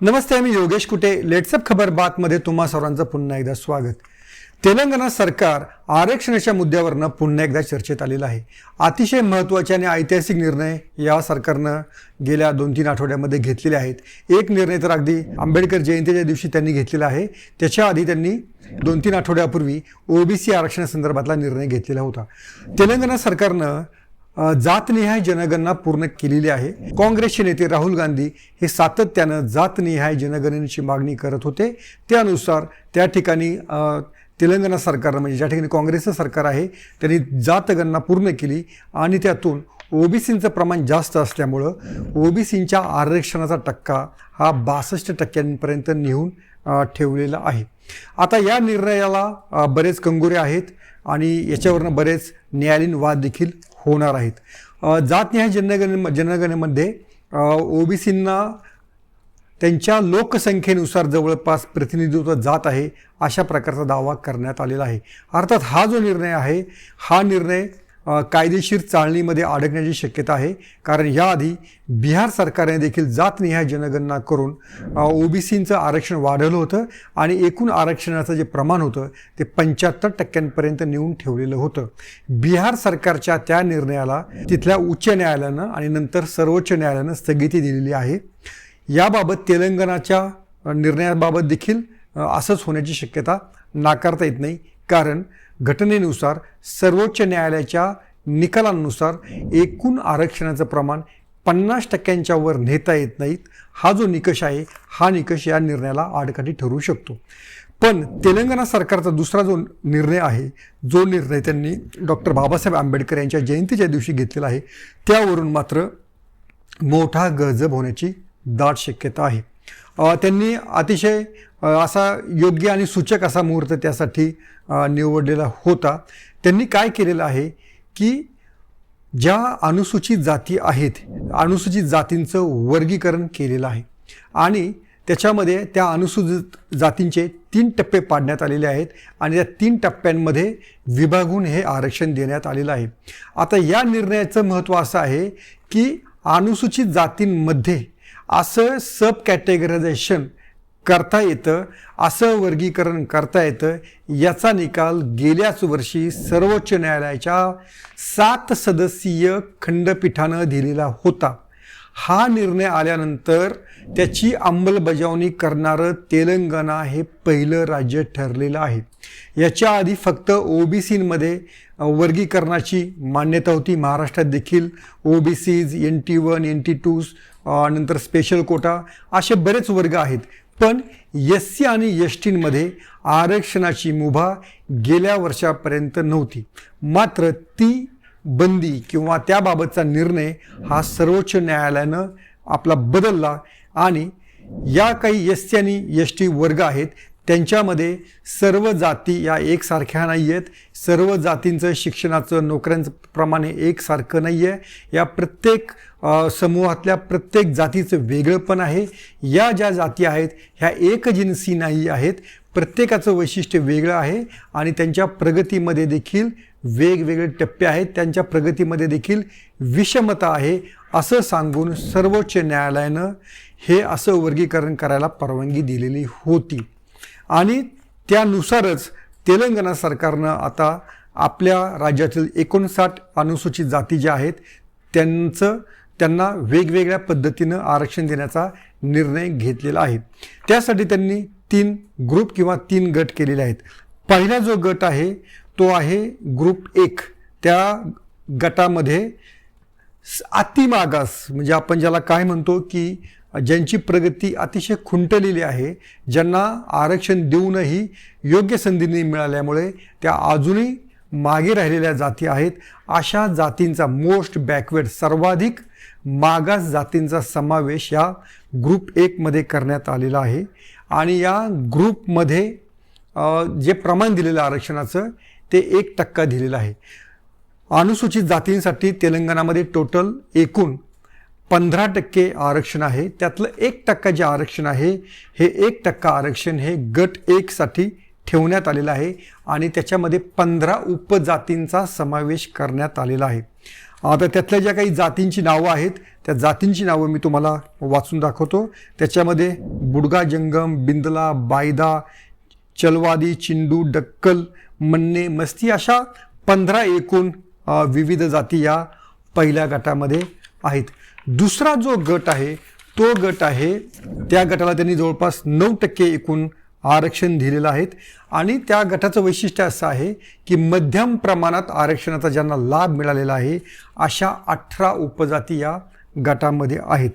नमस्ते मी योगेश कुटे. लेट्सअप खबर बातमध्ये तुम्हा सर्वांचं पुन्हा एकदा स्वागत. तेलंगणा सरकार आरक्षणाच्या मुद्द्यावरनं पुन्हा एकदा चर्चेत आलेलं आहे. अतिशय महत्त्वाचे आणि ऐतिहासिक निर्णय या सरकारनं गेल्या दोन तीन आठवड्यामध्ये घेतलेले आहेत. एक निर्णय तर अगदी आंबेडकर जयंतीच्या दिवशी त्यांनी घेतलेला आहे. त्याच्या आधी त्यांनी दोन तीन आठवड्यापूर्वी ओबीसी आरक्षणासंदर्भातला निर्णय घेतलेला होता. तेलंगणा सरकारनं जातनिहाय जनगणना पूर्ण केलेली आहे. काँग्रेसचे नेते राहुल गांधी हे सातत्यानं जातनिहाय जनगणनेची मागणी करत होते. त्यानुसार त्या ठिकाणी तेलंगणा सरकारनं म्हणजे ज्या ठिकाणी काँग्रेसचं सरकार आहे त्यांनी जातगणना पूर्ण केली आणि त्यातून ओबीसींचं प्रमाण जास्त असल्यामुळं ओबीसींच्या आरक्षणाचा टक्का हा बासष्ट टक्क्यांपर्यंत नेऊन ठेवलेला आहे. आता या निर्णयाला बरेच कंगोरे आहेत आणि याच्यावरनं बरेच न्यायालयीन वाद देखील होणार आहेत. अ, जातनिहाय जनगण जनगणनेमध्ये ओबीसींना त्यांच्या लोकसंख्येनुसार जवळपास प्रतिनिधित्व जात आहे अशा प्रकारचा दावा करण्यात आलेला आहे. अर्थात हा जो निर्णय आहे हा निर्णय कायदेशीर चाळणीमध्ये अडकण्याची शक्यता आहे. कारण याआधी बिहार सरकारने देखील जातनिहाय जनगणना करून ओबीसींचं आरक्षण वाढवलं होतं आणि एकूण आरक्षणाचं जे प्रमाण होतं ते पंच्याहत्तर टक्क्यांपर्यंत नेऊन ठेवलेलं होतं. बिहार सरकारच्या त्या निर्णयाला तिथल्या उच्च न्यायालयानं आणि नंतर सर्वोच्च न्यायालयानं स्थगिती दिलेली आहे. याबाबत तेलंगणाच्या निर्णयाबाबत देखील असंच होण्याची शक्यता नाकारता येत नाही. कारण घटनेनुसार सर्वोच्च न्यायालयाच्या निकालांनुसार एकूण आरक्षणाचं प्रमाण पन्नास टक्क्यांच्या वर नेता येत नाहीत. हा जो निकष आहे हा निकष या निर्णयाला आडकाठी ठरू शकतो. पण तेलंगणा सरकारचा दुसरा जो निर्णय आहे जो निर्णय त्यांनी डॉक्टर बाबासाहेब आंबेडकर यांच्या जयंतीच्या दिवशी घेतलेला आहे त्यावरून मात्र मोठा गजब होण्याची दाट शक्यता आहे. त्यांनी अतिशय असा योग्य आणि सूचक असा मुहूर्त त्यासाठी निवडलेला होता. त्यांनी काय केलेलं आहे की ज्या अनुसूचित जाती आहेत अनुसूचित जातींचं वर्गीकरण केलेलं आहे आणि त्याच्यामध्ये त्या अनुसूचित जातींचे तीन टप्पे पाडण्यात आलेले आहेत आणि त्या तीन टप्प्यांमध्ये विभागून हे आरक्षण देण्यात आलेलं आहे. आता या निर्णयाचं महत्त्व असं आहे की अनुसूचित जातींमध्ये असं सब कॅटेगरायझेशन करता येतं असं वर्गीकरण करता येतं याचा निकाल गेल्याच वर्षी सर्वोच्च न्यायालयाच्या सात सदस्यीय खंडपीठानं दिलेला होता. हा निर्णय आल्यानंतर त्याची अंमलबजावणी करणारं तेलंगणा हे पहिलं राज्य ठरलेलं आहे. याच्या आधी फक्त ओबीसीमध्ये वर्गीकरणाची मान्यता होती. महाराष्ट्रात देखील OBCs N T one N T twos नंतर स्पेशल कोटा असे बरेच वर्ग आहेत. पण एस सी आणि एस टीमध्ये आरक्षणाची मुभा गेल्या वर्षापर्यंत नव्हती. मात्र ती बंदी किंवा त्याबाबतचा निर्णय हा सर्वोच्च न्यायालयानं आपला बदलला आणि या काही एस सी आणि एस टी वर्ग आहेत त्यांच्यामध्ये सर्व जाती या एकसारख्या नाही आहेत सर्व जातींचं शिक्षणाचं नोकऱ्यांचं प्रमाणे एकसारखं नाही आहे या प्रत्येक समूहातल्या प्रत्येक जातीचं वेगळंपण आहे. या ज्या जाती आहेत ह्या एकजिन्सी नाही आहेत. प्रत्येकाचं वैशिष्ट्य वेगळं आहे आणि त्यांच्या प्रगतीमध्ये देखील वेगवेगळे टप्पे आहेत. त्यांच्या प्रगतीमध्ये देखील विषमता आहे असं सांगून सर्वोच्च न्यायालयानं हे असं वर्गीकरण करायला परवानगी दिलेली होती. आणि त्यानुसारच तेलंगणा सरकारनं आता आपल्या राज्यातील एकोणसाठ अनुसूचित जाती ज्या आहेत त्यांचं त्यांना वेगवेगळ्या पद्धतीनं आरक्षण देण्याचा निर्णय घेतलेला आहे. त्यासाठी त्यांनी तीन ग्रुप किंवा तीन गट केलेले आहेत. पहिला जो गट आहे तो आहे ग्रुप एक. त्या गटामध्ये अतिमागास म्हणजे आपण ज्याला काय म्हणतो की ज्यांची प्रगती अतिशय खुंटलेली आहे ज्यांना आरक्षण देऊनही योग्य संधी नाही मिळाल्यामुळे त्या अजूनही मागे राहिलेल्या जाती आहेत. अशा जातींचा मोस्ट बॅकवर्ड सर्वाधिक मागास जातींचा समावेश या ग्रुप एकमध्ये करण्यात आलेला आहे. आणि या ग्रुपमध्ये जे प्रमाण दिलेलं आरक्षणाचं ते एक टक्का दिलेलं आहे. अनुसूचित जातींसाठी तेलंगणामध्ये टोटल एकूण पंधरा टक्के आरक्षण आहे. त्यातलं एक टक्का जे आरक्षण आहे हे एक टक्का आरक्षण हे गट एकसाठी ठेवण्यात आलेलं आहे. आणि त्याच्यामध्ये पंधरा उपजातींचा समावेश करण्यात आलेला आहे. आता त्यातल्या ज्या काही जातींची नावं आहेत त्या जातींची नावं मी तुम्हाला वाचून दाखवतो. त्याच्यामध्ये बुडगा जंगम बिंदला बायदा चलवादी चिंडू डक्कल मन्ने मस्ती अशा पंधरा एकूण विविध जाती या पहिल्या गटामध्ये आहेत. दुसरा जो गट आहे तो गट आहे त्या गटाला त्यांनी जवळपास नऊ टक्के एकूण आरक्षण दिलेलं आहेत. आणि त्या गटाचं वैशिष्ट्य असं आहे की मध्यम प्रमाणात आरक्षणाचा ज्यांना लाभ मिळालेला आहे अशा अठरा उपजाती या गटामध्ये आहेत.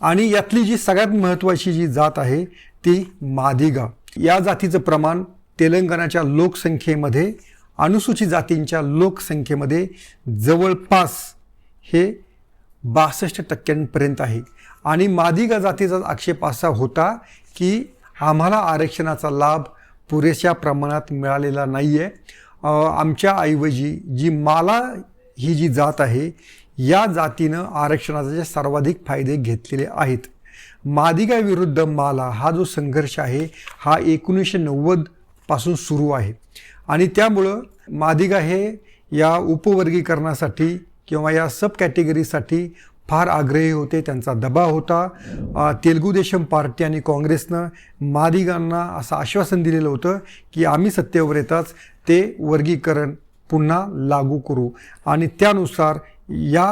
आणि यातली जी सगळ्यात महत्त्वाची जी जात आहे ती मादिगा. या जातीचं प्रमाण तेलंगणाच्या लोकसंख्येमध्ये अनुसूचित जातींच्या लोकसंख्येमध्ये जवळपास हे बासष्ट टक्क्यांपर्यंत आहे. आणि मादिगा जातीचा आक्षेप असा होता की आम्हाला आरक्षणाचा लाभ पुरेशा प्रमाणात मिळालेला नाही आहे आमच्या ऐवजी जी माला ही जी जात आहे या जातीनं आरक्षणाचे सर्वाधिक फायदे घेतलेले आहेत. मादिगाविरुद्ध माला हा जो संघर्ष आहे हा एकोणीसशे नव्वदपासून सुरू आहे. आणि त्यामुळं मादिगा हे या उपवर्गीकरणासाठी किंवा या सब कॅटेगरीसाठी फार आग्रही होते त्यांचा दबाव होता. तेलगू देशम पार्टी आणि काँग्रेसनं मादिगांना असं आश्वासन दिलेलं होतं की आम्ही सत्तेवर येताच ते वर्गीकरण पुन्हा लागू करू. आणि त्यानुसार या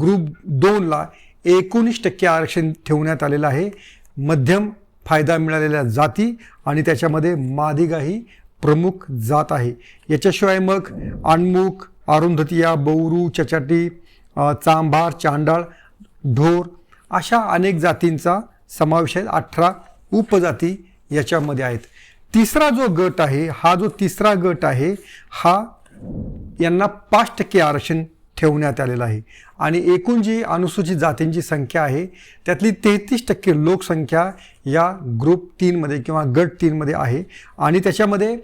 ग्रुप दोनला एकोणीस टक्के आरक्षण ठेवण्यात आलेलं आहे. मध्यम फायदा मिळालेल्या जाती आणि त्याच्यामध्ये मादिगा ही प्रमुख जात आहे. याच्याशिवाय मग अणमुख अरुंधतिया बौरू चचाटी चांभार चांडाळ ढोर अशा अनेक जातींचा समावेश आहे. अठरा उपजाती याच्यामध्ये आहेत. तिसरा जो गट आहे हा जो तिसरा गट आहे हा यांना पाच टक्के आरक्षण ठेवण्यात आलेलं आहे. आणि एकूण जी अनुसूचित जातींची संख्या आहे त्यातली तेहतीस टक्के लोकसंख्या या ग्रुप तीनमध्ये किंवा गट तीनमध्ये आहे. आणि त्याच्यामध्ये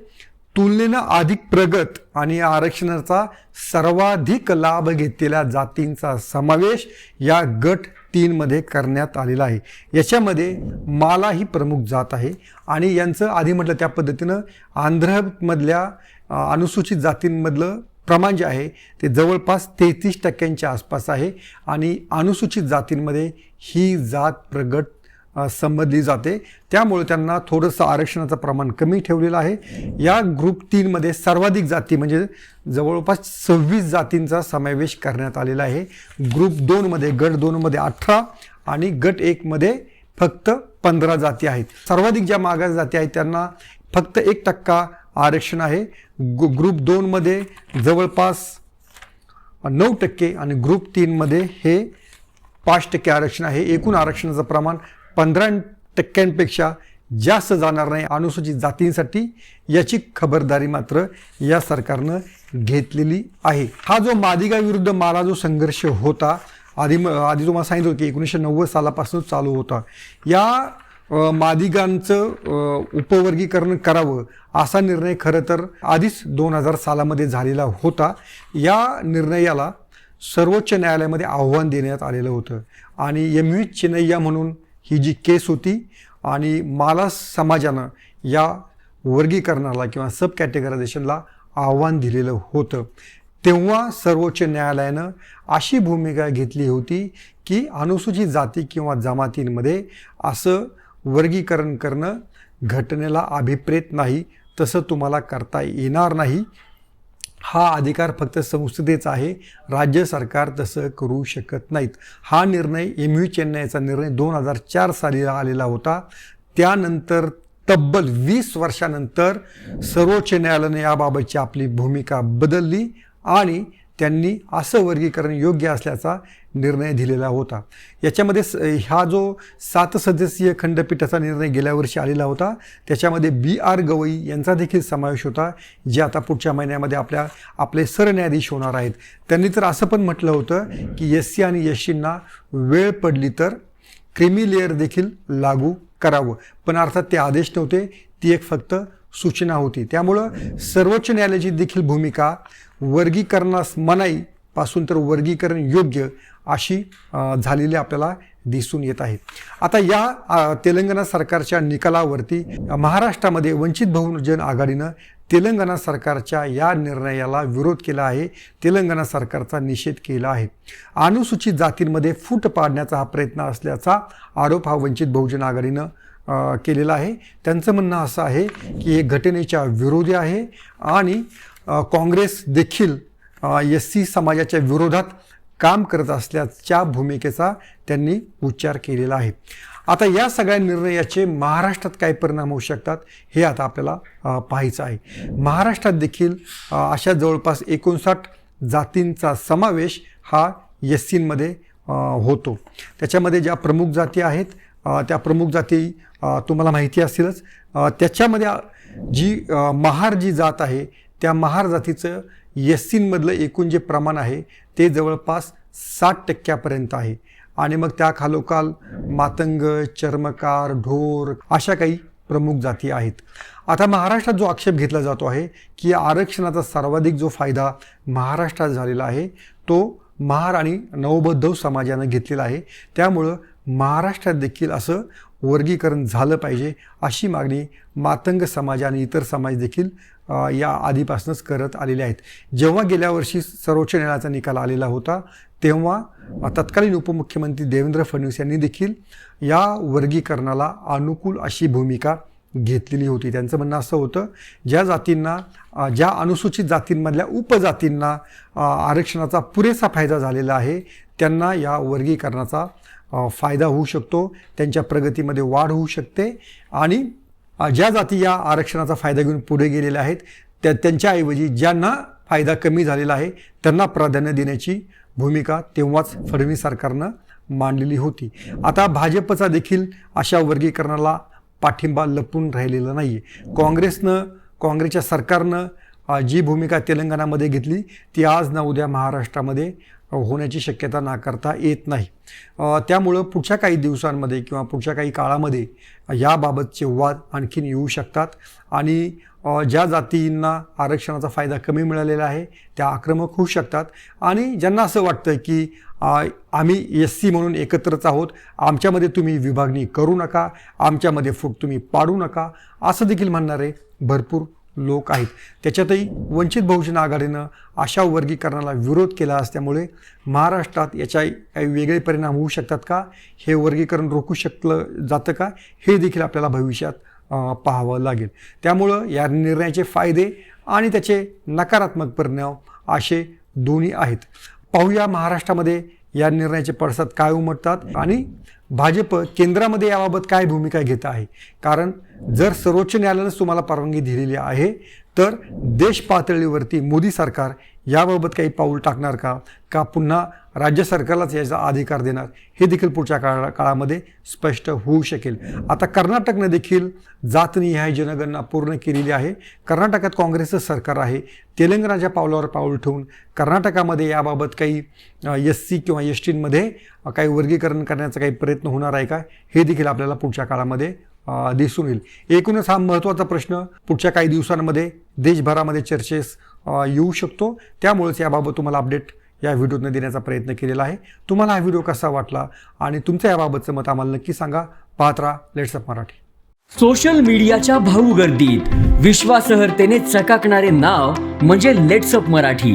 तुलनेनं अधिक प्रगत आणि आरक्षणाचा सर्वाधिक लाभ घेतलेल्या जातींचा समावेश या गट तीनमध्ये करण्यात आलेला आहे. याच्यामध्ये माला ही प्रमुख जात आहे आणि यांचं आधी म्हटलं त्या पद्धतीनं आंध्रमधल्या अनुसूचित जातींमधलं प्रमाण जे आहे ते जवळपास तेहतीस टक्क्यांच्या आसपास आहे आणि अनुसूचित जातींमध्ये ही जात प्रगट अ, जाते. त्यामुळे त्यांना थोडंसं आरक्षणाचं प्रमाण कमी ठेवलेलं आहे. या ग्रुप तीनमध्ये सर्वाधिक जाती म्हणजे जवळपास सव्वीस जातींचा समावेश करण्यात आलेला आहे. ग्रुप दोनमध्ये गट दोनमध्ये अठरा आणि गट एकमध्ये फक्त पंधरा जाती आहेत. सर्वाधिक ज्या मागास जाती आहेत त्यांना फक्त एक टक्का आरक्षण आहे. गु ग्रुप दोनमध्ये जवळपास नऊ टक्के आणि ग्रुप तीनमध्ये हे पाच टक्के आरक्षण आहे. एकूण आरक्षणाचं प्रमाण पंधरा टक्क्यांपेक्षा जास्त जाणार नाही अनुसूचित जातींसाठी याची खबरदारी मात्र या सरकारनं घेतलेली आहे. हा जो मादिगा विरुद्ध माला जो संघर्ष होता आधी म आधी तुम्हाला सांगितलं होतं की एकोणीसशे नव्वद सालापासून चालू होता. या मादिगांचं उपवर्गीकरण करावं असा निर्णय खरं तर आधीच दोन हजार सालामध्ये झालेला होता. या निर्णयाला सर्वोच्च न्यायालयामध्ये आव्हान देण्यात आलेलं होतं. आणि एम व्ही चिनय्या म्हणून ही जी केस होती आणि माला समाजानं या वर्गीकरणाला किंवा सब कॅटेगरायझेशनला आव्हान दिलेलं होतं. तेव्हा सर्वोच्च न्यायालयानं अशी भूमिका घेतली होती की अनुसूचित जाती किंवा जमातींमध्ये असं वर्गीकरण करणं घटनेला अभिप्रेत नाही तसं तुम्हाला करता येणार नाही हा अधिकार फक्त संसदेचा आहे राज्य सरकार तसं करू शकत नाहीत. हा निर्णय एम यू चेन्नईचा निर्णय दोन हजार चार साली आलेला होता. त्यानंतर तब्बल वीस वर्षानंतर सर्वोच्च न्यायालयाने याबाबतची आपली भूमिका बदलली आणि त्यांनी असं वर्गीकरण योग्य असल्याचा निर्णय दिलेला होता. याच्यामध्ये स हा जो सात सदस्यीय खंडपीठाचा निर्णय गेल्या वर्षी आलेला होता त्याच्यामध्ये बी आर गवई यांचा देखील समावेश होता जे आता पुढच्या महिन्यामध्ये आपल्या आपले सरन्यायाधीश होणार आहेत. त्यांनी तर असं पण म्हटलं होतं की एस सी आणि एस सींना वेळ पडली तर क्रिमी लेअर देखील लागू करावं. पण अर्थात ते आदेश नव्हते ती एक फक्त सूचना होती. त्यामुळं सर्वोच्च न्यायालयाची देखील भूमिका वर्गीकरणास मनाई पासून तर वर्गीकरण योग्य अशी झालेली आपल्याला दिसून येत आहे. आता या तेलंगणा सरकारच्या निकालावरती महाराष्ट्रामध्ये वंचित बहुजन आघाडीनं तेलंगणा सरकारच्या या निर्णयाला विरोध केला आहे तेलंगणा सरकारचा निषेध केला आहे. अनुसूचित जातींमध्ये फूट पाडण्याचा हा प्रयत्न असल्याचा आरोप हा वंचित बहुजन आघाडीनं केलेला आहे. त्यांचं म्हणणं असं आहे की हे घटनेच्या विरोधी आहे आणि काँग्रेस देखील एस सी समाजाच्या विरोधात काम करत असल्याच्या भूमिकेचा त्यांनी उच्चार केलेला आहे. आता या सगळ्या निर्णयाचे महाराष्ट्रात काय परिणाम होऊ शकतात हे आता आपल्याला पाहायचं आहे. महाराष्ट्रात देखील अशा जवळपास एकोणसाठ जातींचा समावेश हा एस सीमध्ये होतो. त्याच्यामध्ये ज्या प्रमुख जाती आहेत त्या प्रमुख जाती तुम्हाला माहिती असतीलच त्याच्यामध्ये जी महार जी जात आहे त्या महार जातीचं एस सीमधलं एकूण जे प्रमाण आहे ते जवळपास साठ टक्क्यापर्यंत आहे. आणि मग त्या खालोखाल मातंग चर्मकार ढोर अशा काही प्रमुख जाती आहेत. आता महाराष्ट्रात जो आक्षेप घेतला जातो आहे की आरक्षणाचा सर्वाधिक जो फायदा महाराष्ट्रात झालेला आहे तो महार आणि नवबौद्ध समाजानं घेतलेला आहे. त्यामुळं महाराष्ट्रात देखील असं वर्गीकरण झालं पाहिजे अशी मागणी मातंग समाज आणि इतर समाज देखील या आधीपासूनच करत आलेले आहेत. जेव्हा गेल्या वर्षी सर्वोच्च न्यायालयाचा निकाल आलेला होता तेव्हा तत्कालीन उपमुख्यमंत्री देवेंद्र फडणवीस यांनी देखील या वर्गीकरणाला अनुकूल अशी भूमिका घेतलेली होती. त्यांचं म्हणणं असं होतं ज्या जातींना ज्या अनुसूचित जातींमधल्या उपजातींना आरक्षणाचा पुरेसा फायदा झालेला आहे त्यांना या वर्गीकरणाचा फायदा होऊ शकतो त्यांच्या प्रगतीमध्ये वाढ होऊ शकते आणि ज्या जाती या आरक्षणाचा फायदा घेऊन पुढे गेलेल्या आहेत त्या त्यांच्याऐवजी ज्यांना फायदा कमी झालेला आहे त्यांना प्राधान्य देण्याची भूमिका तेव्हाच फडणवीस सरकारनं मांडलेली होती. आता भाजपचा देखील अशा वर्गीकरणाला पाठिंबा लपून राहिलेला नाही आहे काँग्रेसनं काँग्रेसच्या सरकारनं जी भूमिका तेलंगणामध्ये घेतली ती आज ना उद्या महाराष्ट्रामध्ये होण्याची शक्यता नाकारता येत नाही. त्यामुळं पुढच्या काही दिवसांमध्ये किंवा पुढच्या काही काळामध्ये याबाबतचे वाद आणखीन येऊ शकतात आणि ज्या जातींना आरक्षणाचा फायदा कमी मिळालेला आहे त्या आक्रमक होऊ शकतात. आणि ज्यांना असं वाटतं की आम्ही एस सी म्हणून एकत्रच आहोत आमच्यामध्ये तुम्ही विभागणी करू नका आमच्यामध्ये फूट तुम्ही पाडू नका असं देखील म्हणणारे भरपूर लोक आहेत. त्याच्यातही वंचित बहुजन आघाडीनं अशा वर्गीकरणाला विरोध केला असल्यामुळे महाराष्ट्रात याच्या काही वेगळे परिणाम होऊ शकतात का? हे वर्गीकरण रोखू शकलं जातं का? हे देखील आपल्याला भविष्यात पाहावं लागेल. त्यामुळं या निर्णयाचे फायदे आणि त्याचे नकारात्मक परिणाम असे दोन्ही आहेत. पाहूया महाराष्ट्रामध्ये या निर्णयाचे पडसाद काय उमटतात आणि भाजप केंद्रामध्ये याबाबत काय भूमिका घेत आहे? कारण जर सर्वोच्च न्यायालयानंच तुम्हाला परवानगी दिलेली आहे तर देश पातळीवरती मोदी सरकार याबाबत काही पाऊल टाकणार का? का पुन्हा राज्य सरकारलाच याचा अधिकार देणार? हे देखील पुढच्या काळा काळामध्ये स्पष्ट होऊ शकेल. आता कर्नाटकनं देखील जातनिहाय जनगणना पूर्ण केलेली आहे. कर्नाटकात काँग्रेसचं सरकार आहे. तेलंगणाच्या पावलावर पाऊल ठेवून कर्नाटकामध्ये याबाबत काही एस सी किंवा एस टीमध्ये काही वर्गीकरण करण्याचा काही प्रयत्न होणार आहे का? हे देखील आपल्याला पुढच्या काळामध्ये दिसून येईल. एकूणच हा महत्त्वाचा प्रश्न पुढच्या काही दिवसांमध्ये देशभरामध्ये चर्चेस येऊ शकतो. त्यामुळेच याबाबत तुम्हाला अपडेट या व्हिडिओतनं देण्याचा प्रयत्न केलेला आहे. तुम्हाला हा व्हिडिओ कसा वाटला आणि तुमचं याबाबतचं मत आम्हाला नक्की सांगा. पाहत राहा लेट्स अप मराठी. सोशल मीडियाच्या भाऊ गर्दीत विश्वासार्हतेने चकाकणारे नाव म्हणजे लेट्सअप मराठी.